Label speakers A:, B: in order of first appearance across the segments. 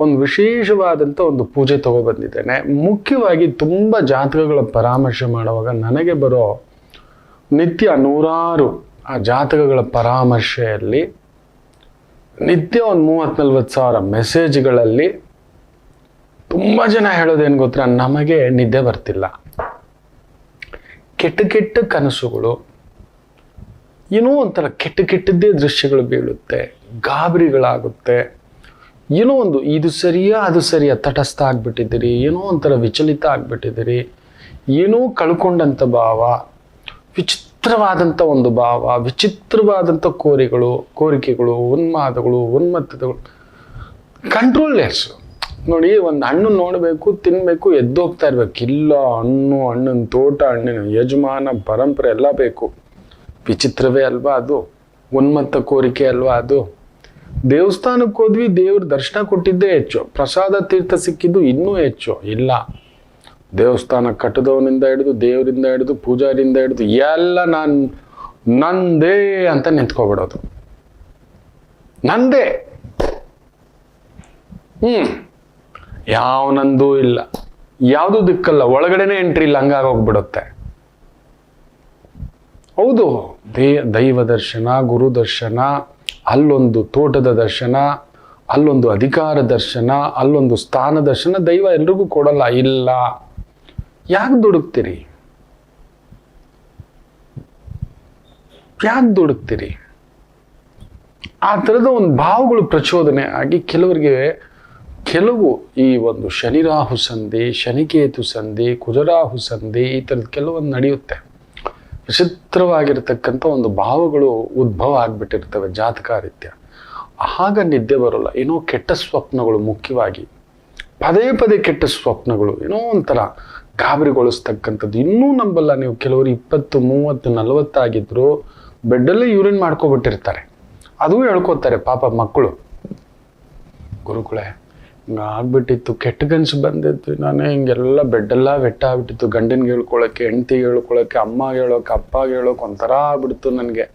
A: ಒಂದು ವಿಶೇಷವಾದಂಥ ಒಂದು ಪೂಜೆ ತಗೊಬಂದಿದ್ದೇನೆ ಮುಖ್ಯವಾಗಿ ತುಂಬ ಜಾತಕಗಳ ಪರಾಮರ್ಶೆ ಮಾಡುವಾಗ ನನಗೆ ಬರೋ ನಿತ್ಯ ನೂರಾರು ಆ ಜಾತಕಗಳ ಪರಾಮರ್ಶೆಯಲ್ಲಿ ನಿತ್ಯ ಒಂದು ಮೂವತ್ತು ನಲ್ವತ್ತು ಸಾವಿರ ಮೆಸೇಜ್ಗಳಲ್ಲಿ ತುಂಬ ಜನ ಹೇಳೋದೇನು ಗೊತ್ತಾ? ನಮಗೆ ನಿದ್ದೆ ಬರ್ತಿಲ್ಲ. ಕೆಟ್ಟ ಕೆಟ್ಟ ಕನಸುಗಳು, ಏನೋ ಒಂಥರ ಕೆಟ್ಟ ಕೆಟ್ಟದ್ದೇ ದೃಶ್ಯಗಳು ಬೀಳುತ್ತೆ, ಗಾಬರಿಗಳಾಗುತ್ತೆ. ಏನೋ ಒಂದು ಇದು ಸರಿಯಾ, ಅದು ಸರಿಯಾ, ತಟಸ್ಥ ಆಗ್ಬಿಟ್ಟಿದ್ದೀರಿ, ಏನೋ ಒಂಥರ ವಿಚಲಿತ ಆಗ್ಬಿಟ್ಟಿದ್ದೀರಿ, ಏನೋ ಕಳ್ಕೊಂಡಂಥ ಭಾವ, ವಿಚಿತ್ರವಾದಂಥ ಒಂದು ಭಾವ, ವಿಚಿತ್ರವಾದಂಥ ಕೋರಿಗಳು, ಕೋರಿಕೆಗಳು, ಉನ್ಮಾದಗಳು ಉನ್ಮತ್ತಗಳು ಕಂಟ್ರೋಲ್ಲೆಸ್ ನೋಡಿ, ಒಂದು ಹಣ್ಣು ನೋಡಬೇಕು ತಿನ್ನಬೇಕು ಎದ್ದೋಗ್ತಾ ಇರ್ಬೇಕು. ಇಲ್ಲ, ಹಣ್ಣು, ಹಣ್ಣಿನ ತೋಟ, ಹಣ್ಣಿನ ಯಜಮಾನ, ಪರಂಪರೆ ಎಲ್ಲ ಬೇಕು. ವಿಚಿತ್ರವೇ ಅಲ್ವಾ ಅದು? ಉನ್ಮತ್ತ ಕೋರಿಕೆ ಅಲ್ವಾ ಅದು? ದೇವಸ್ಥಾನಕ್ಕೆ ಹೋದ್ವಿ, ದೇವ್ರ ದರ್ಶನ ಕೊಟ್ಟಿದ್ದೇ ಹೆಚ್ಚು. ಪ್ರಸಾದ ತೀರ್ಥ ಸಿಕ್ಕಿದ್ದು ಇನ್ನೂ ಹೆಚ್ಚು. ಇಲ್ಲ. ದೇವಸ್ಥಾನ ಕಟ್ಟದವನಿಂದ ಹಿಡಿದು, ದೇವರಿಂದ ಹಿಡಿದು ಪೂಜಾರಿಂದ ಹಿಡಿದು, ಎಲ್ಲ ನಾನು, ನಂದೇ ಅಂತ ನಿಂತ್ಕೊಬಿಡೋದು. ನಂದೇ. ಹ್ಮ್. ಯಾವ ನಂದೂ ಇಲ್ಲ. ಯಾವುದು ದಿಕ್ಕಲ್ಲ. ಒಳಗಡೆನೆ ಎಂಟ್ರಿ ಇಲ್ಲ ಹಂಗಾಗೋಗ್ಬಿಡುತ್ತೆ ಹೌದು. ದೇ, ದೈವ ದರ್ಶನ, ಗುರು ದರ್ಶನ ಅಲ್ಲೊಂದು ತೋಟದ ದರ್ಶನ, ಅಲ್ಲೊಂದು ಅಧಿಕಾರ ದರ್ಶನ, ಅಲ್ಲೊಂದು ಸ್ಥಾನ ದರ್ಶನ ದೈವ ಎಲ್ರಿಗೂ ಕೊಡಲ್ಲ, ಇಲ್ಲ. ಯಾಕೆ ದುಡುಕ್ತೀರಿ? ಯಾಕೆ ದುಡುಕ್ತೀರಿ? ಆ ಥರದ ಒಂದು ಭಾವಗಳು ಪ್ರಚೋದನೆ ಆಗಿ ಕೆಲವರಿಗೆ, ಕೆಲವು ಈ ಒಂದು ಶನಿರಾಹು ಸಂಧಿ, ಶನಿಕೇತು ಸಂಧಿ, ಕುಜರಾಹು ಸಂಧಿ ಈ ಥರದ್ದು ಕೆಲವೊಂದು ನಡೆಯುತ್ತೆ. ವಿಚಿತ್ರವಾಗಿರ್ತಕ್ಕಂಥ ಒಂದು ಭಾವಗಳು ಉದ್ಭವ ಆಗ್ಬಿಟ್ಟಿರ್ತವೆ ಜಾತಕಾರಿತ್ಯ. ಆಗ ನಿದ್ದೆ ಬರೋಲ್ಲ. ಏನೋ ಕೆಟ್ಟ ಸ್ವಪ್ನಗಳು ಮುಖ್ಯವಾಗಿ, ಪದೇ ಪದೇ ಕೆಟ್ಟ ಸ್ವಪ್ನಗಳು, ಏನೋ ಒಂಥರ ಗಾಬರಿಗೊಳಿಸ್ತಕ್ಕಂಥದ್ದು. ಇನ್ನೂ ನಂಬಲ್ಲ ನೀವು. ಕೆಲವರು ಇಪ್ಪತ್ತು, ಮೂವತ್ತು ನಲವತ್ತಾಗಿದ್ದರೂ ಬೆಡ್ಡಲ್ಲೇ ಯೂರಿನ್ ಮಾಡ್ಕೊಬಿಟ್ಟಿರ್ತಾರೆ. ಅದು ಹೇಳ್ಕೊತಾರೆ ಪಾಪ ಮಕ್ಕಳು. ಗುರುಗಳೇ ಆಗ್ಬಿಟ್ಟಿತ್ತು, ಕೆಟ್ಟ ಕನಸು ಬಂದಿತ್ತು. ನಾನು ಹಿಂಗೆಲ್ಲ ಬೆಡ್ಡೆಲ್ಲ ವೆಟ್ಟ ಆಗ್ಬಿಟ್ಟಿತ್ತು. ಗಂಡನಿಗೆ ಹೇಳ್ಕೊಳಕ್ಕೆ ಹೆಂಡತಿ ಹೇಳ್ಕೊಳಕ್ಕೆ ಅಮ್ಮ ಹೇಳೋಕೆ, ಅಪ್ಪಗೆ ಹೇಳೋಕೆ ಒಂಥರ ಆಗ್ಬಿಡ್ತು ನನಗೆ.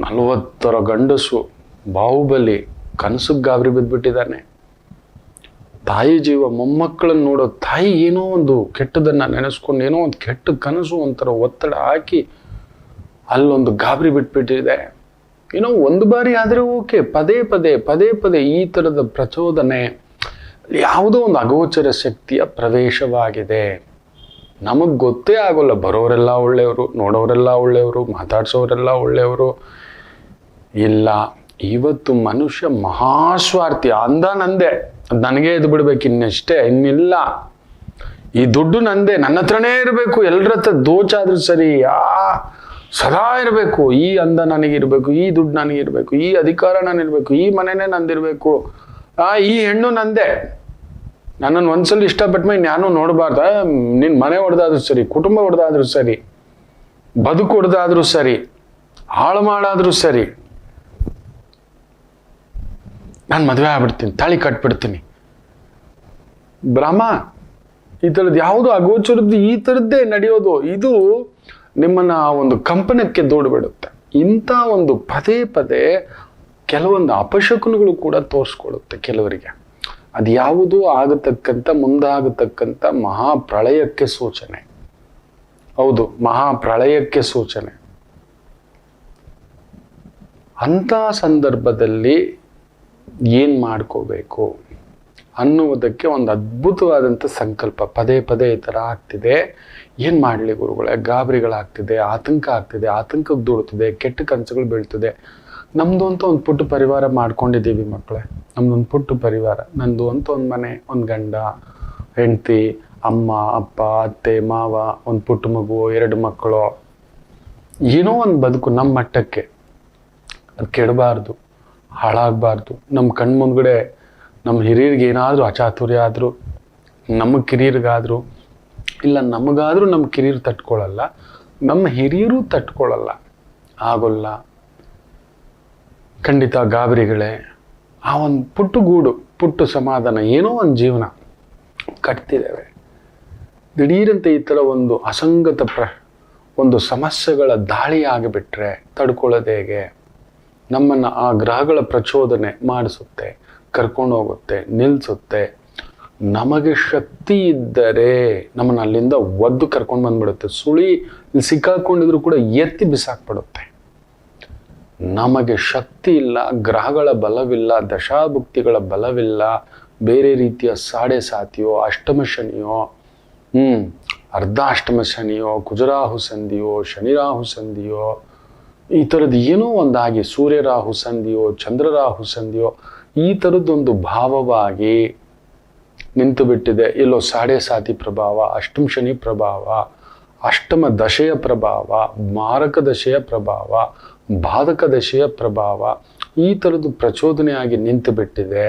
A: ನಲವತ್ತರ ಗಂಡಸು ಬಾಹುಬಲಿ ಕನಸಿಗೆ ಗಾಬರಿ ಬಿದ್ದುಬಿಟ್ಟಿದ್ದಾನೆ ತಾಯಿ ಜೀವ ಮೊಮ್ಮಕ್ಕಳನ್ನ ನೋಡೋ ತಾಯಿ ಏನೋ ಒಂದು ಕೆಟ್ಟದನ್ನು ನೆನೆಸ್ಕೊಂಡು, ಏನೋ ಒಂದು ಕೆಟ್ಟ ಕನಸು ಒಂಥರ ಒತ್ತಡ ಹಾಕಿ ಅಲ್ಲೊಂದು ಗಾಬರಿ ಬಿಟ್ಬಿಟ್ಟಿದೆ. ಏನೋ ಒಂದು ಬಾರಿ ಆದರೆ ಓಕೆ ಪದೇ ಪದೇ ಪದೇ ಪದೇ ಈ ಥರದ ಪ್ರಚೋದನೆ ಯಾವುದೋ ಒಂದು ಅಗೋಚರ ಶಕ್ತಿಯ ಪ್ರವೇಶವಾಗಿದೆ. ನಮಗೆ ಗೊತ್ತೇ ಆಗೋಲ್ಲ, ಬರೋರೆಲ್ಲ ಒಳ್ಳೆಯವರು, ನೋಡೋರೆಲ್ಲ ಒಳ್ಳೆಯವರು, ಮಾತಾಡ್ಸೋರೆಲ್ಲ ಒಳ್ಳೆಯವರು. ಇಲ್ಲ, ಇವತ್ತು ಮನುಷ್ಯ ಮಹಾಸ್ವಾರ್ಥಿ, ಅಂದ ನಂದೆ. ನನಗೆ ಇದು ಬಿಡ್ಬೇಕು, ಇನ್ನಷ್ಟೇ, ಇನ್ನಿಲ್ಲ. ಈ ದುಡ್ಡು ನಂದೆ, ನನ್ನ ಹತ್ರನೇ ಇರಬೇಕು ಎಲ್ಲರ ಹತ್ರ ದೋಚಾದ್ರೂ ಸರಿ ಆ ಸದಾ ಇರಬೇಕು. ಈ ಅಂದ ನನಗಿರ್ಬೇಕು, ಈ ದುಡ್ಡು ನನಗಿರ್ಬೇಕು, ಈ ಅಧಿಕಾರ ನಾನಿರಬೇಕು, ಈ ಮನೆನೇ ನಂದಿರಬೇಕು. ಆ, ಈ ಹೆಣ್ಣು ನಂದೆ. ನನ್ನನ್ನು ಒಂದ್ಸಲ ಇಷ್ಟಪಟ್ಟ ನಾನು ನೋಡಬಾರ್ದ. ನಿನ್ನ ಮನೆ ಹೊಡೆದಾದ್ರೂ ಸರಿ, ಕುಟುಂಬ ಹೊಡೆದಾದ್ರೂ ಸರಿ, ಬದುಕು ಹೊಡೆದಾದ್ರೂ ಸರಿ, ಹಾಳು ಮಾಡಾದ್ರೂ ಸರಿ, ನಾನು ಮದುವೆ ಆಗ್ಬಿಡ್ತೀನಿ, ತಾಳಿ ಕಟ್ಬಿಡ್ತೀನಿ. ಬ್ರಹ್ಮ ಈ ಥರದ್ದು ಯಾವುದು ಅಗೋಚರದ್ದು ಈ ಥರದ್ದೇ ನಡೆಯೋದು. ಇದು ನಿಮ್ಮನ್ನ ಒಂದು ಕಂಪನಕ್ಕೆ ದೂಡ್ಬಿಡುತ್ತೆ. ಇಂಥ ಒಂದು ಪದೇ ಪದೇ ಕೆಲವೊಂದು ಅಪಶಕುನಗಳು ಕೂಡ ತೋರಿಸ್ಕೊಡುತ್ತೆ ಕೆಲವರಿಗೆ. ಅದು ಯಾವುದೂ ಆಗತಕ್ಕಂಥ, ಮುಂದಾಗತಕ್ಕಂಥ ಮಹಾಪ್ರಳಯಕ್ಕೆ ಸೂಚನೆ. ಹೌದು, ಮಹಾಪ್ರಳಯಕ್ಕೆ ಸೂಚನೆ. ಅಂಥ ಸಂದರ್ಭದಲ್ಲಿ ಏನು ಮಾಡ್ಕೋಬೇಕು? ಅನ್ನುವುದಕ್ಕೆ ಒಂದು ಅದ್ಭುತವಾದಂಥ ಸಂಕಲ್ಪ. ಪದೇ ಪದೇ ಈ ಥರ ಆಗ್ತಿದೆ. ಏನು ಮಾಡಲಿ ಗುರುಗಳೇ? ಗಾಬರಿಗಳಾಗ್ತಿದೆ, ಆತಂಕ ಆಗ್ತಿದೆ, ಆತಂಕಕ್ಕೆ ದೂಡುತ್ತಿದೆ ಕೆಟ್ಟ ಕನಸುಗಳು ಬೀಳ್ತಿದೆ. ನಮ್ಮದು ಅಂತ ಒಂದು ಪುಟ್ಟ ಪರಿವಾರ ಮಾಡ್ಕೊಂಡಿದ್ದೀವಿ ಮಕ್ಕಳೇ. ನಮ್ದೊಂದು ಪುಟ್ಟ ಪರಿವಾರ. ನಂದು ಅಂತ ಒಂದು ಮನೆ, ಒಂದು ಗಂಡ, ಹೆಂಡತಿ, ಅಮ್ಮ, ಅಪ್ಪ, ಅತ್ತೆ, ಮಾವ, ಒಂದು ಪುಟ್ಟ ಮಗು, ಎರಡು ಮಕ್ಕಳು. ಏನೋ ಒಂದು ಬದುಕು ನಮ್ಮ ಮಟ್ಟಕ್ಕೆ. ಅದು ಕೆಡಬಾರ್ದು, ಹಾಳಾಗಬಾರ್ದು. ನಮ್ಮ ಕಣ್ಣು ಮುಂದ್ಗಡೆ ನಮ್ಮ ಹಿರಿಯರಿಗೆ ಏನಾದರೂ ಅಚಾತುರ್ಯ ಆದರೂ, ನಮ್ಮ ಕಿರಿಯರಿಗಾದರೂ, ಇಲ್ಲ ನಮಗಾದರೂ ನಮ್ಮ ಕಿರಿಯರು ತಟ್ಕೊಳ್ಳಲ್ಲ ನಮ್ಮ ಹಿರಿಯರು ತಟ್ಕೊಳ್ಳಲ್ಲ ಆಗೋಲ್ಲ. ಖಂಡಿತ ಗಾಬರಿಗಳೇ, ಆ ಒಂದು ಪುಟ್ಟು ಗೂಡು ಪುಟ್ಟು ಸಮಾಧಾನ ಏನೋ ಒಂದು ಜೀವನ ಕಟ್ತಿದ್ದೇವೆ. ದಿಢೀರಂತೆ ಈ ಥರ ಒಂದು ಅಸಂಗತ ಪ್ರ, ಒಂದು ಸಮಸ್ಯೆಗಳ ದಾಳಿ ಆಗಿಬಿಟ್ರೆ ತಡ್ಕೊಳ್ಳೋದು ಹೇಗೆ? ನಮ್ಮನ್ನು ಆ ಗ್ರಹಗಳ ಪ್ರಚೋದನೆ ಮಾಡಿಸುತ್ತೆ. ಕರ್ಕೊಂಡು ಹೋಗುತ್ತೆ ನಿಲ್ಲಿಸುತ್ತೆ ನಮಗೆ ಶಕ್ತಿ ಇದ್ದರೆ ನಮ್ಮನ್ನ ಅಲ್ಲಿಂದ ಒದ್ದು ಕರ್ಕೊಂಡು ಬಂದ್ಬಿಡುತ್ತೆ. ಸುಳಿ ಸಿಕ್ಕಾಕೊಂಡಿದ್ರು ಕೂಡ ಎತ್ತಿ ಬಿಸಾಕ್ಬಿಡುತ್ತೆ. ನಮಗೆ ಶಕ್ತಿ ಇಲ್ಲ, ಗ್ರಹಗಳ ಬಲವಿಲ್ಲ, ದಶಾಭುಕ್ತಿಗಳ ಬಲವಿಲ್ಲ, ಬೇರೆ ರೀತಿಯ ಸಾಡೆ ಸಾತಿಯೋ, ಅಷ್ಟಮ ಶನಿಯೋ, ಹ್ಮ್, ಅರ್ಧಾಷ್ಟಮ ಶನಿಯೋ, ಕುಜರಾಹು ಸಂಧಿಯೋ, ಶನಿರಾಹು ಸಂಧಿಯೋ, ಈ ಥರದ್ದು ಏನೋ ಒಂದಾಗಿ ಸೂರ್ಯರಾಹು ಸಂಧಿಯೋ, ಚಂದ್ರರಾಹು ಸಂಧಿಯೋ ಈ ಥರದ್ದೊಂದು ಭಾವವಾಗಿ ನಿಂತು ಬಿಟ್ಟಿದೆ ಎಲ್ಲೋ ಸಾಡೆ ಸಾತಿ ಪ್ರಭಾವ ಅಷ್ಟಮ ಶನಿ ಪ್ರಭಾವ, ಅಷ್ಟಮ ದಶೆಯ ಪ್ರಭಾವ, ಮಾರಕ ದಶೆಯ ಪ್ರಭಾವ, ಬಾಧಕ ದಶೆಯ ಪ್ರಭಾವ ಈ ಥರದ್ದು ಪ್ರಚೋದನೆಯಾಗಿ ನಿಂತು ಬಿಟ್ಟಿದೆ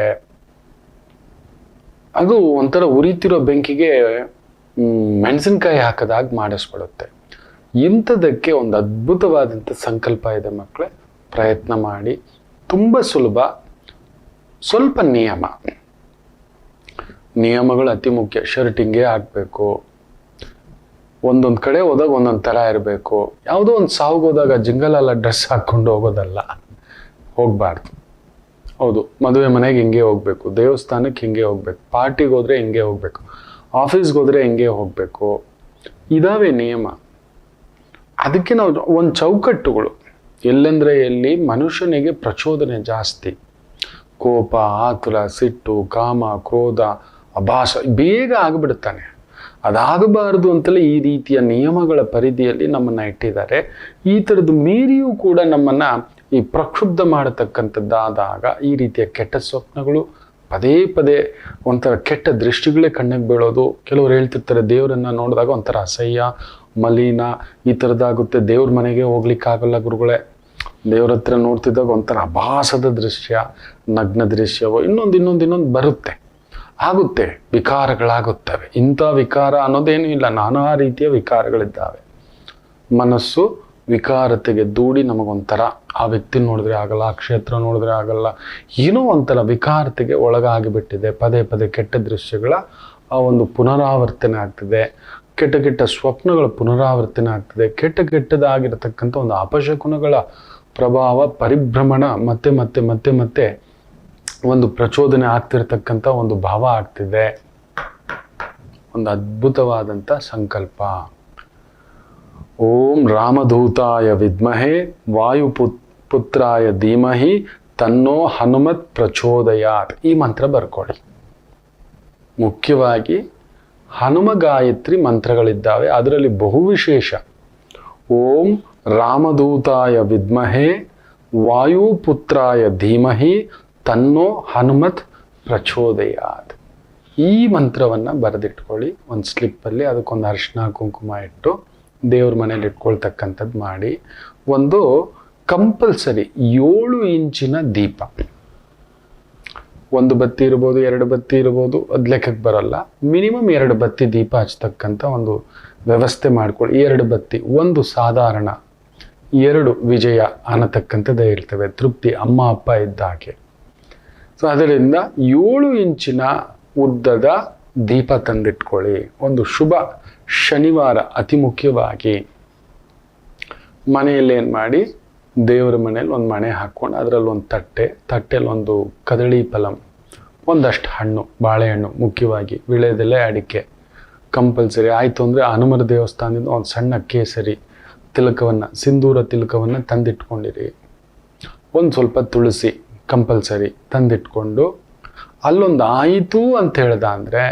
A: ಅದು ಒಂಥರ ಉರಿತಿರೋ ಬೆಂಕಿಗೆ ಮೆಣಸಿನ್ಕಾಯಿ ಹಾಕದಾಗ ಮಾಡಿಸ್ಬಿಡುತ್ತೆ. ಇಂಥದಕ್ಕೆ ಒಂದು ಅದ್ಭುತವಾದಂಥ ಸಂಕಲ್ಪ ಇದೆ ಮಕ್ಕಳೇ ಪ್ರಯತ್ನ ಮಾಡಿ. ತುಂಬ ಸುಲಭ. ಸ್ವಲ್ಪ ನಿಯಮ. ನಿಯಮಗಳು ಅತಿ ಮುಖ್ಯ. ಶರ್ಟಿಂಗೇ ಹಾಕಬೇಕು. ಒಂದೊಂದು ಕಡೆ ಹೋದಾಗ ಒಂದೊಂದು ಥರ ಇರಬೇಕು. ಯಾವುದೋ ಒಂದು ಸಾವುಗೆ ಹೋದಾಗ ಜಿಂಗಲೆಲ್ಲ ಡ್ರೆಸ್ ಹಾಕ್ಕೊಂಡು ಹೋಗೋದಲ್ಲ. ಹೋಗಬಾರ್ದು. ಹೌದು, ಮದುವೆ ಮನೆಗೆ ಹಿಂಗೆ ಹೋಗ್ಬೇಕು. ದೇವಸ್ಥಾನಕ್ಕೆ ಹಿಂಗೆ ಹೋಗ್ಬೇಕು. ಪಾರ್ಟಿಗೆ ಹೋದ್ರೆ ಹಿಂಗೆ ಹೋಗ್ಬೇಕು. ಆಫೀಸ್ಗೆ ಹೋದರೆ ಹಿಂಗೆ ಹೋಗ್ಬೇಕು. ಇದಾವೆ ನಿಯಮ. ಅದಕ್ಕೆ ನಾವು ಒಂದು ಚೌಕಟ್ಟುಗಳು. ಎಲ್ಲೆಂದ್ರೆ ಎಲ್ಲಿ ಮನುಷ್ಯನಿಗೆ ಪ್ರಚೋದನೆ ಜಾಸ್ತಿ. ಕೋಪ ಆತುರ ಸಿಟ್ಟು, ಕಾಮ, ಕ್ರೋಧ ಅಭಾಷ ಬೇಗ ಆಗಿಬಿಡುತ್ತಾನೆ. ಅದಾಗಬಾರದು ಅಂತಲೇ ಈ ರೀತಿಯ ನಿಯಮಗಳ ಪರಿಧಿಯಲ್ಲಿ ನಮ್ಮನ್ನ ಇಟ್ಟಿದ್ದಾರೆ. ಈ ಥರದ್ದು ಮೀರಿಯೂ ಕೂಡ ನಮ್ಮನ್ನ ಈ ಪ್ರಕ್ಷುಬ್ಧ ಮಾಡತಕ್ಕಂಥದ್ದಾದಾಗ ಈ ರೀತಿಯ ಕೆಟ್ಟ ಸ್ವಪ್ನಗಳು ಪದೇ ಪದೇ ಒಂಥರ ಕೆಟ್ಟ ದೃಷ್ಟಿಗಳೇ ಕಣ್ಣಿಗೆ ಬೀಳೋದು. ಕೆಲವರು ಹೇಳ್ತಿರ್ತಾರೆ, ದೇವರನ್ನ ನೋಡಿದಾಗ ಒಂಥರ ಅಸಹ್ಯ, ಮಲಿನ, ಈ ಥರದ್ದಾಗುತ್ತೆ ದೇವ್ರ ಮನೆಗೆ ಹೋಗ್ಲಿಕ್ಕಾಗಲ್ಲ ಗುರುಗಳೇ. ದೇವ್ರ ಹತ್ರ ನೋಡ್ತಿದ್ದಾಗ ಒಂಥರ ಅಭಾಸದ ದೃಶ್ಯ, ನಗ್ನ ದೃಶ್ಯವೋ, ಇನ್ನೊಂದು ಇನ್ನೊಂದು ಇನ್ನೊಂದು ಬರುತ್ತೆ. ಆಗುತ್ತೆ, ವಿಕಾರಗಳಾಗುತ್ತವೆ. ಇಂಥ ವಿಕಾರ ಅನ್ನೋದೇನೂ ಇಲ್ಲ. ನಾನಾ ರೀತಿಯ ವಿಕಾರಗಳಿದ್ದಾವೆ. ಮನಸ್ಸು ವಿಕಾರತೆಗೆ ದೂಡಿ ನಮಗೊಂಥರ ಆ ವ್ಯಕ್ತಿ ನೋಡಿದ್ರೆ ಆಗಲ್ಲ, ಆ ಕ್ಷೇತ್ರ ನೋಡಿದ್ರೆ ಆಗಲ್ಲ, ಏನೋ ಒಂಥರ ವಿಕಾರತೆಗೆ ಒಳಗಾಗಿಬಿಟ್ಟಿದೆ. ಪದೇ ಪದೇ ಕೆಟ್ಟ ದೃಶ್ಯಗಳ ಆ ಒಂದು ಪುನರಾವರ್ತನೆ ಆಗ್ತಿದೆ. ಕೆಟ್ಟ ಕೆಟ್ಟ ಸ್ವಪ್ನಗಳ ಪುನರಾವರ್ತನೆ ಆಗ್ತದೆ. ಕೆಟ್ಟ ಕೆಟ್ಟದಾಗಿರತಕ್ಕಂಥ ಒಂದು ಅಪಶಕುನಗಳ ಪ್ರಭಾವ, ಪರಿಭ್ರಮಣ, ಮತ್ತೆ ಮತ್ತೆ ಮತ್ತೆ ಮತ್ತೆ ಒಂದು ಪ್ರಚೋದನೆ ಆಗ್ತಿರ್ತಕ್ಕಂಥ ಒಂದು ಭಾವ ಆಗ್ತಿದೆ. ಒಂದು ಅದ್ಭುತವಾದಂಥ ಸಂಕಲ್ಪ. ಓಂ ರಾಮಧೂತಾಯ ವಿದ್ಮಹೆ ವಾಯುಪುತ್ ಪುತ್ರಾಯ ಧೀಮಹಿ, ತನ್ನೋ ಹನುಮತ್ ಪ್ರಚೋದಯಾತ್. ಈ ಮಂತ್ರ ಬರ್ಕೊಳ್ಳಿ. ಮುಖ್ಯವಾಗಿ ಹನುಮ ಗಾಯತ್ರಿ ಮಂತ್ರಗಳಿದ್ದಾವೆ. ಅದರಲ್ಲಿ ಬಹು ವಿಶೇಷ. ಓಂ ರಾಮದೂತಾಯ ವಿದ್ಮಹೆ, ವಾಯುಪುತ್ರಾಯ ಧೀಮಹಿ, ತನ್ನೋ ಹನುಮತ್ ಪ್ರಚೋದಯಾತ್. ಈ ಮಂತ್ರವನ್ನು ಬರೆದಿಟ್ಕೊಳ್ಳಿ. ಒಂದು ಸ್ಲಿಪ್ಪಲ್ಲಿ ಅದಕ್ಕೊಂದು ಅರಿಶಿನ ಕುಂಕುಮ ಇಟ್ಟು ದೇವ್ರ ಮನೇಲಿ ಇಟ್ಕೊಳ್ತಕ್ಕಂಥದ್ದು ಮಾಡಿ. ಒಂದು ಕಂಪಲ್ಸರಿ ಏಳು ಇಂಚಿನ ದೀಪ. ಒಂದು ಬತ್ತಿ ಇರ್ಬೋದು, ಎರಡು ಬತ್ತಿ ಇರ್ಬೋದು, ಅದು ಲೆಕ್ಕಕ್ಕೆ ಬರಲ್ಲ. ಮಿನಿಮಮ್ ಎರಡು ಬತ್ತಿ ದೀಪ ಹಚ್ತಕ್ಕಂಥ ಒಂದು ವ್ಯವಸ್ಥೆ ಮಾಡ್ಕೊಳ್ಳಿ ಎರಡು ಬತ್ತಿ, ಒಂದು ಸಾಧಾರಣ ಎರಡು ವಿಜಯ ಅನ್ನತಕ್ಕಂಥದ್ದೇ ಇರ್ತವೆ. ತೃಪ್ತಿ ಅಮ್ಮ ಅಪ್ಪ ಇದ್ದ ಹಾಗೆ. ಸೊ ಅದರಿಂದ ಏಳು ಇಂಚಿನ ಉದ್ದದ ದೀಪ ತಂದಿಟ್ಕೊಳ್ಳಿ. ಒಂದು ಶುಭ ಶನಿವಾರ ಅತಿ ಮುಖ್ಯವಾಗಿ ಮನೆಯಲ್ಲಿ ಏನು ಮಾಡಿ, ದೇವರ ಮನೇಲಿ ಒಂದು ಮಣೆ ಹಾಕ್ಕೊಂಡು ಅದರಲ್ಲಿ ಒಂದು ತಟ್ಟೆ, ತಟ್ಟೆಯಲ್ಲಿ ಒಂದು ಕದಳಿ ಫಲಂ, ಒಂದಷ್ಟು ಹಣ್ಣು, ಬಾಳೆಹಣ್ಣು ಮುಖ್ಯವಾಗಿ ವಿಳೆದೆಲೆ ಅಡಿಕೆ. ಕಂಪಲ್ಸರಿ ಆಯಿತು ಅಂದರೆ ಹನುಮರ ದೇವಸ್ಥಾನದಿಂದ ಒಂದು ಸಣ್ಣ ಕೇಸರಿ ತಿಲಕವನ್ನು, ಸಿಂಧೂರ ತಿಲಕವನ್ನು ತಂದಿಟ್ಕೊಂಡಿರಿ. ಒಂದು ಸ್ವಲ್ಪ ತುಳಸಿ ಕಂಪಲ್ಸರಿ ತಂದಿಟ್ಕೊಂಡು, ಅಲ್ಲೊಂದು ಆಯಿತು ಅಂತ ಹೇಳ್ದ ಅಂದರೆ,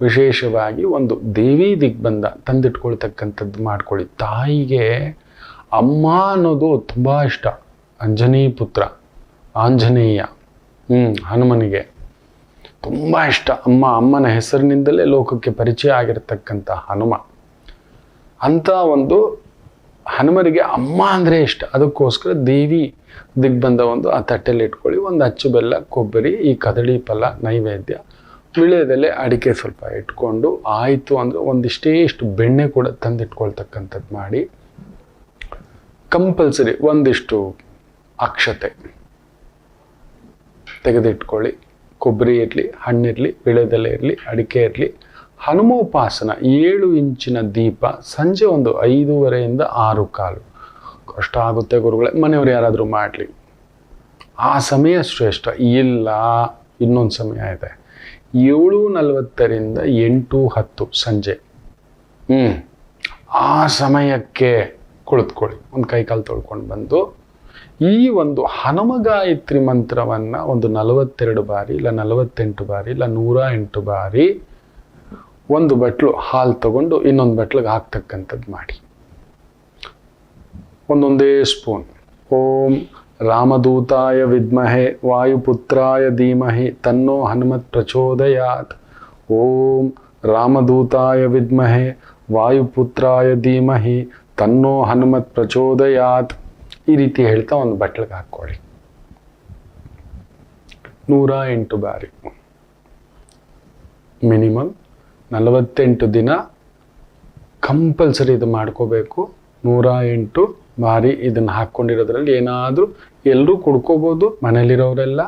A: ವಿಶೇಷವಾಗಿ ಒಂದು ದೇವಿ ದಿಗ್ಬಂಧ ತಂದಿಟ್ಕೊಳ್ತಕ್ಕಂಥದ್ದು ಮಾಡ್ಕೊಳ್ಳಿ. ತಾಯಿಗೆ ಅಮ್ಮ ಅನ್ನೋದು ತುಂಬ ಇಷ್ಟ. ಅಂಜನೇಯ ಪುತ್ರ, ಆಂಜನೇಯ ಹ್ಞೂ ಹನುಮನಿಗೆ ತುಂಬ ಇಷ್ಟ. ಅಮ್ಮ, ಅಮ್ಮನ ಹೆಸರಿನಿಂದಲೇ ಲೋಕಕ್ಕೆ ಪರಿಚಯ ಆಗಿರತಕ್ಕಂಥ ಹನುಮ. ಅಂಥ ಒಂದು ಹನುಮರಿಗೆ ಅಮ್ಮ ಅಂದರೆ ಇಷ್ಟ. ಅದಕ್ಕೋಸ್ಕರ ದೇವಿ ದಿಗ್ಬಂಧ ಒಂದು ಆ ತಟ್ಟೆಯಲ್ಲಿ ಇಟ್ಕೊಳ್ಳಿ, ಒಂದು ಅಚ್ಚು ಬೆಲ್ಲ, ಕೊಬ್ಬರಿ, ಈ ಕದಳಿ ಫಲ, ನೈವೇದ್ಯ ವಿಳ್ಯದೆಲೆ ಅಡಿಕೆ ಸ್ವಲ್ಪ ಇಟ್ಕೊಂಡು ಆಯಿತು ಅಂದರೆ ಒಂದಿಷ್ಟೇ ಇಷ್ಟು ಬೆಣ್ಣೆ ಕೂಡ ತಂದಿಟ್ಕೊಳ್ತಕ್ಕಂಥದ್ದು ಮಾಡಿ ಕಂಪಲ್ಸರಿ ಒಂದಿಷ್ಟು ಅಕ್ಷತೆ ತೆಗೆದಿಟ್ಕೊಳ್ಳಿ. ಕೊಬ್ಬರಿ ಇರಲಿ, ಹಣ್ಣಿರಲಿ ವಿಳೆದೆಲೆ ಇರಲಿ, ಅಡಿಕೆ ಇರಲಿ ಹನುಮೋಪಾಸನ ಏಳು ಇಂಚಿನ ದೀಪ ಸಂಜೆ ಒಂದು ಐದೂವರೆಯಿಂದ ಆರು ಕಾಲು. ಕಷ್ಟ ಆಗುತ್ತೆ ಗುರುಗಳೇ, ಮನೆಯವರು ಯಾರಾದರೂ ಮಾಡಲಿ. ಆ ಸಮಯ ಶ್ರೇಷ್ಠ. ಇಲ್ಲ, ಇನ್ನೊಂದು ಸಮಯ ಇದೆ. ಏಳು ನಲವತ್ತರಿಂದ ಎಂಟು ಹತ್ತು ಸಂಜೆ. ಹ್ಞೂ ಆ ಸಮಯಕ್ಕೆ ಕುಳಿತುಕೊಳ್ಳಿ. ಒಂದು ಕೈಕಾಲು ತೊಳ್ಕೊಂಡು ಬಂದು, ಈ ಒಂದು ಹನುಮಗಾಯತ್ರಿ ಮಂತ್ರವನ್ನು ಒಂದು ನಲವತ್ತೆರಡು ಬಾರಿ, ಇಲ್ಲ ನಲವತ್ತೆಂಟು ಬಾರಿ, ಇಲ್ಲ ನೂರ ಎಂಟು ಬಾರಿ ಒಂದು ಬಟ್ಲು ಹಾಲು ತಗೊಂಡು ಇನ್ನೊಂದು ಬಟ್ಲಿಗೆ ಹಾಕ್ತಕ್ಕಂಥದ್ದು ಮಾಡಿ. ಒಂದೊಂದೇ ಸ್ಪೂನ್. ಓಂ ರಾಮದೂತಾಯ ವಿದ್ಮಹೆ ವಾಯುಪುತ್ರಾಯ ಧೀಮಹಿ ತನ್ನೋ ಹನುಮತ್ ಪ್ರಚೋದಯಾತ್. ಓಂ ರಾಮದೂತಾಯ ವಿದ್ಮಹೆ ವಾಯುಪುತ್ರಾಯ ಧೀಮಹಿ ತನ್ನೋ ಹನುಮತ್ ಪ್ರಚೋದಯಾತ್. ಈ ರೀತಿ ಹೇಳ್ತಾ ಒಂದು ಬಟ್ಲಿಗೆ ಹಾಕ್ಕೊಳ್ಳಿ. ನೂರ ಎಂಟು ಬಾರಿ. ಮಿನಿಮಮ್ ನಲವತ್ತೆಂಟು ದಿನ ಕಂಪಲ್ಸರಿ ಇದು ಮಾಡ್ಕೋಬೇಕು. ನೂರ ಎಂಟು ಬಾರಿ ಇದನ್ನು ಹಾಕ್ಕೊಂಡಿರೋದ್ರಲ್ಲಿ ಏನಾದರೂ ಎಲ್ಲರೂ ಕುಡ್ಕೋಬೋದು, ಮನೇಲಿರೋರೆಲ್ಲ.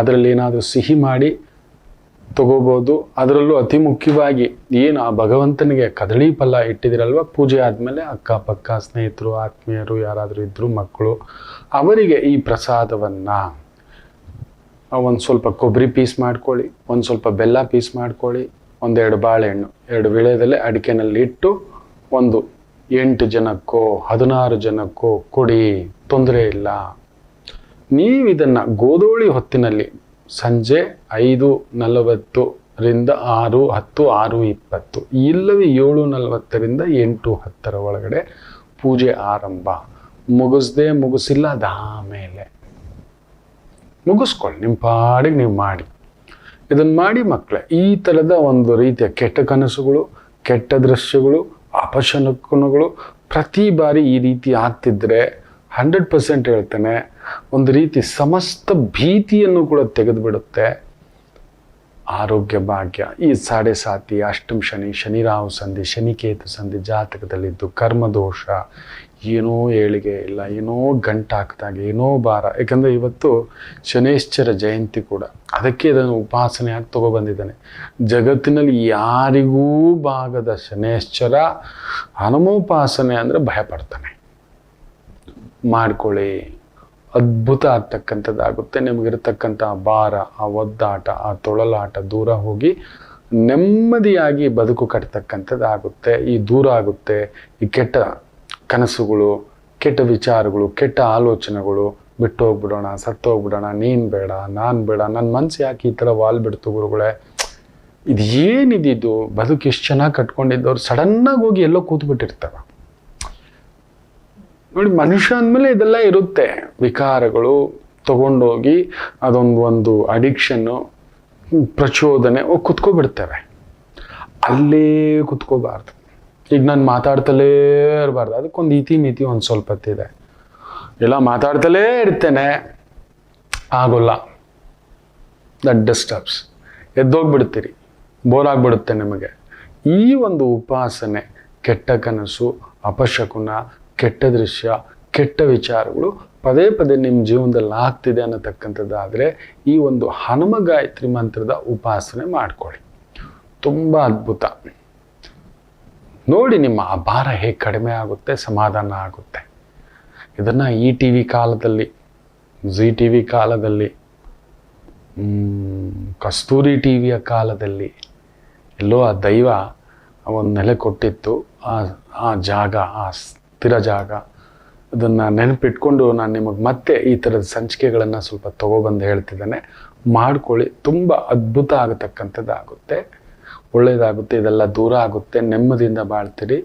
A: ಅದರಲ್ಲಿ ಏನಾದರೂ ಸಿಹಿ ಮಾಡಿ ತಗೋಬೋದು. ಅದರಲ್ಲೂ ಅತಿ ಮುಖ್ಯವಾಗಿ ಏನು ಆ ಭಗವಂತನಿಗೆ ಕದಳಿ ಫಲ ಇಟ್ಟಿದಿರಲ್ವ ಪೂಜೆ ಆದಮೇಲೆ ಅಕ್ಕಪಕ್ಕ ಸ್ನೇಹಿತರು, ಆತ್ಮೀಯರು, ಯಾರಾದರೂ ಇದ್ದರು ಮಕ್ಕಳು, ಅವರಿಗೆ ಈ ಪ್ರಸಾದವನ್ನು ಒಂದು ಸ್ವಲ್ಪ ಕೊಬ್ಬರಿ ಪೀಸ್ ಮಾಡ್ಕೊಳ್ಳಿ, ಒಂದು ಸ್ವಲ್ಪ ಬೆಲ್ಲ ಪೀಸ್ ಮಾಡ್ಕೊಳ್ಳಿ ಒಂದೆರಡು ಬಾಳೆಹಣ್ಣು, ಎರಡು ವಿಳೆದಲ್ಲೇ ಅಡಿಕೆನಲ್ಲಿ ಇಟ್ಟು ಒಂದು ಎಂಟು ಜನಕ್ಕೋ, ಹದಿನಾರು ಜನಕ್ಕೋ ಕೊಡಿ, ತೊಂದರೆ ಇಲ್ಲ. ನೀವು ಗೋದೋಳಿ ಗೋಧೂಳಿ ಹೊತ್ತಿನಲ್ಲಿ ಸಂಜೆ ಐದು ನಲವತ್ತರಿಂದ ಆರು, ಹತ್ತು, ಆರು, ಇಪ್ಪತ್ತು, ಇಲ್ಲವೇ ಏಳು ನಲವತ್ತರಿಂದ ಎಂಟು, ಹತ್ತರ ಒಳಗಡೆ ಪೂಜೆ ಆರಂಭ. ಮುಗಿಸ್ದೆ ಮುಗಿಸಿಲ್ಲ ಅದಾಮೇಲೆ ಮುಗಿಸ್ಕೊಳ್ಳಿ ನಿಮ್ಮ ಪಾಡಿಗೆ ನೀವು ಮಾಡಿ. ಇದನ್ನು ಮಾಡಿ ಮಕ್ಕಳೇ ಈ ಥರದ ಒಂದು ರೀತಿಯ ಕೆಟ್ಟ ಕನಸುಗಳು, ಕೆಟ್ಟ ದೃಶ್ಯಗಳು ಅಪಶನಕನಗಳು ಪ್ರತಿ ಬಾರಿ ಈ ರೀತಿ ಆಗ್ತಿದ್ರೆ ಹಂಡ್ರೆಡ್ ಪರ್ಸೆಂಟ್ ಹೇಳ್ತೇನೆ, ಒಂದು ರೀತಿ ಸಮಸ್ತ ಭೀತಿಯನ್ನು ಕೂಡ ತೆಗೆದುಬಿಡುತ್ತೆ. ಆರೋಗ್ಯ ಭಾಗ್ಯ, ಈ ಸಾಡೆ ಸಾತಿ ಅಷ್ಟಮ ಶನಿ ಶನಿರಾವ್ ಸಂಧಿ, ಶನಿಕೇತು ಸಂಧಿ, ಜಾತಕದಲ್ಲಿದ್ದು ಕರ್ಮದೋಷ ಏನೋ ಏಳಿಗೆ ಇಲ್ಲ, ಏನೋ ಗಂಟಾಕ್ದಾಗ ಏನೋ ಭಾರ. ಯಾಕಂದರೆ ಇವತ್ತು ಶನೇಶ್ವರ ಜಯಂತಿ ಕೂಡ. ಅದಕ್ಕೆ ಇದನ್ನು ಉಪಾಸನೆಯಾಗಿ ತಗೊಬಂದಿದ್ದಾನೆ ಜಗತ್ತಿನಲ್ಲಿ ಯಾರಿಗೂ ಭಾಗದ ಶನೇಶ್ವರ ಹನುಮೋಪಾಸನೆ ಅಂದರೆ ಭಯಪಡ್ತಾನೆ ಮಾಡ್ಕೊಳ್ಳಿ. ಅದ್ಭುತ ಆಗ್ತಕ್ಕಂಥದ್ದಾಗುತ್ತೆ. ನಿಮಗಿರ್ತಕ್ಕಂಥ ಭಾರ, ಆ ಒದ್ದಾಟ, ಆ ತೊಳಲಾಟ ದೂರ ಹೋಗಿ ನೆಮ್ಮದಿಯಾಗಿ ಬದುಕು ಕಟ್ತಕ್ಕಂಥದ್ದಾಗುತ್ತೆ. ಈ ದೂರ ಆಗುತ್ತೆ, ಈ ಕೆಟ್ಟ ಕನಸುಗಳು, ಕೆಟ್ಟ ವಿಚಾರಗಳು, ಕೆಟ್ಟ ಆಲೋಚನೆಗಳು ಬಿಟ್ಟು ಹೋಗ್ಬಿಡೋಣ, ಸತ್ತು ಹೋಗ್ಬಿಡೋಣ, ನೀನು ಬೇಡ, ನಾನು ಬೇಡ ನನ್ನ ಮನಸ್ಸು ಯಾಕೆ ಈ ಥರ ವಾಲ್ ಬಿಡ್ತು ಗುರುಗಳೇ? ಇದು ಏನಿದ್ದು? ಬದುಕು ಎಷ್ಟು ಚೆನ್ನಾಗಿ ಕಟ್ಕೊಂಡಿದ್ದವ್ರು ಸಡನ್ನಾಗಿ ಹೋಗಿ ಎಲ್ಲೋ ಕೂತ್ಬಿಟ್ಟಿರ್ತಾರೆ. ನೋಡಿ, ಮನುಷ್ಯ ಅಂದಮೇಲೆ ಇದೆಲ್ಲ ಇರುತ್ತೆ. ವಿಕಾರಗಳು, ತಗೊಂಡೋಗಿ ಅದೊಂದು ಒಂದು ಅಡಿಕ್ಷನ್ನು, ಪ್ರಚೋದನೆ ಕುತ್ಕೊಬಿಡ್ತೇವೆ. ಅಲ್ಲೇ ಕುತ್ಕೋಬಾರ್ದು. ಈಗ ನಾನು ಮಾತಾಡ್ತಲೇ ಇರಬಾರ್ದು. ಅದಕ್ಕೊಂದು ಇತಿ ಮಿತಿ ಒಂದು ಸ್ವಲ್ಪ ಇದೆ ಎಲ್ಲ ಮಾತಾಡ್ತಲೇ ಇರ್ತೇನೆ. ಆಗೋಲ್ಲ. That disturbs ಎದ್ದೋಗ್ಬಿಡ್ತೀರಿ. ಬೋರ್ ಆಗ್ಬಿಡುತ್ತೆ ನಿಮಗೆ. ಈ ಒಂದು ಉಪಾಸನೆ, ಕೆಟ್ಟ ಕನಸು ಅಪಶಕುನ ಕೆಟ್ಟ ದೃಶ್ಯ, ಕೆಟ್ಟ ವಿಚಾರಗಳು ಪದೇ ಪದೇ ನಿಮ್ಮ ಜೀವನದಲ್ಲಿ ಆಗ್ತಿದೆ ಅನ್ನತಕ್ಕಂಥದ್ದಾದರೆ ಈ ಒಂದು ಹನುಮ ಗಾಯತ್ರಿ ಮಂತ್ರದ ಉಪಾಸನೆ ಮಾಡ್ಕೊಳ್ಳಿ. ತುಂಬ ಅದ್ಭುತ. ನೋಡಿ ನಿಮ್ಮ ಆ ಭಾರ ಹೇಗೆ ಕಡಿಮೆ ಆಗುತ್ತೆ, ಸಮಾಧಾನ ಆಗುತ್ತೆ. ಇದನ್ನು ಈ ಟಿ ವಿ ಕಾಲದಲ್ಲಿ, ಜಿ ಟಿ ವಿ ಕಾಲದಲ್ಲಿ ಕಸ್ತೂರಿ ಟಿ ವಿಯ ಕಾಲದಲ್ಲಿ ಎಲ್ಲೋ ಆ ದೈವ ಒಂದು ನೆಲೆ ಕೊಟ್ಟಿತ್ತು. ಆ ಆ ಜಾಗ, ಆ ಸ್ಥಿರ ಜಾಗ, ಅದನ್ನು ನೆನಪಿಟ್ಕೊಂಡು ನಾನು ನಿಮಗೆ ಮತ್ತೆ ಈ ಥರದ ಸಂಚಿಕೆಗಳನ್ನು ಸ್ವಲ್ಪ ತೊಗೊಬಂದು ಹೇಳ್ತಿದ್ದೇನೆ. ಮಾಡ್ಕೊಳ್ಳಿ, ತುಂಬ ಅದ್ಭುತ ಆಗತಕ್ಕಂಥದ್ದಾಗುತ್ತೆ. ಒಳ್ಳೆಯದಾಗುತ್ತೆ ಇದೆಲ್ಲ ದೂರ ಆಗುತ್ತೆ. ನೆಮ್ಮದಿಯಿಂದ ಬಾಳ್ತೀರಿ.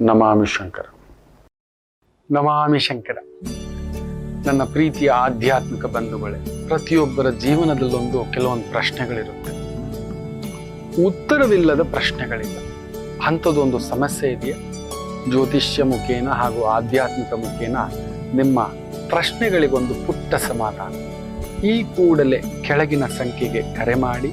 A: ನಮಾಮಿ ಶಂಕರ. ನಮಾಮಿ ಶಂಕರ. ನನ್ನ ಪ್ರೀತಿಯ ಆಧ್ಯಾತ್ಮಿಕ ಬಂಧುಗಳೇ, ಪ್ರತಿಯೊಬ್ಬರ ಜೀವನದಲ್ಲೊಂದು ಕೆಲವೊಂದು ಪ್ರಶ್ನೆಗಳಿರುತ್ತೆ. ಉತ್ತರವಿಲ್ಲದ ಪ್ರಶ್ನೆಗಳಿಲ್ಲ. ಅಂಥದ್ದೊಂದು ಸಮಸ್ಯೆ ಇದೆಯಾ? ಜ್ಯೋತಿಷ್ಯ ಮುಖೇನ ಹಾಗೂ ಆಧ್ಯಾತ್ಮಿಕ ಮುಖೇನ ನಿಮ್ಮ ಪ್ರಶ್ನೆಗಳಿಗೊಂದು ಪುಟ್ಟ ಸಮಾಧಾನ. ಈ ಕೂಡಲೇ ಕೆಳಗಿನ ಸಂಖ್ಯೆಗೆ ಕರೆ ಮಾಡಿ.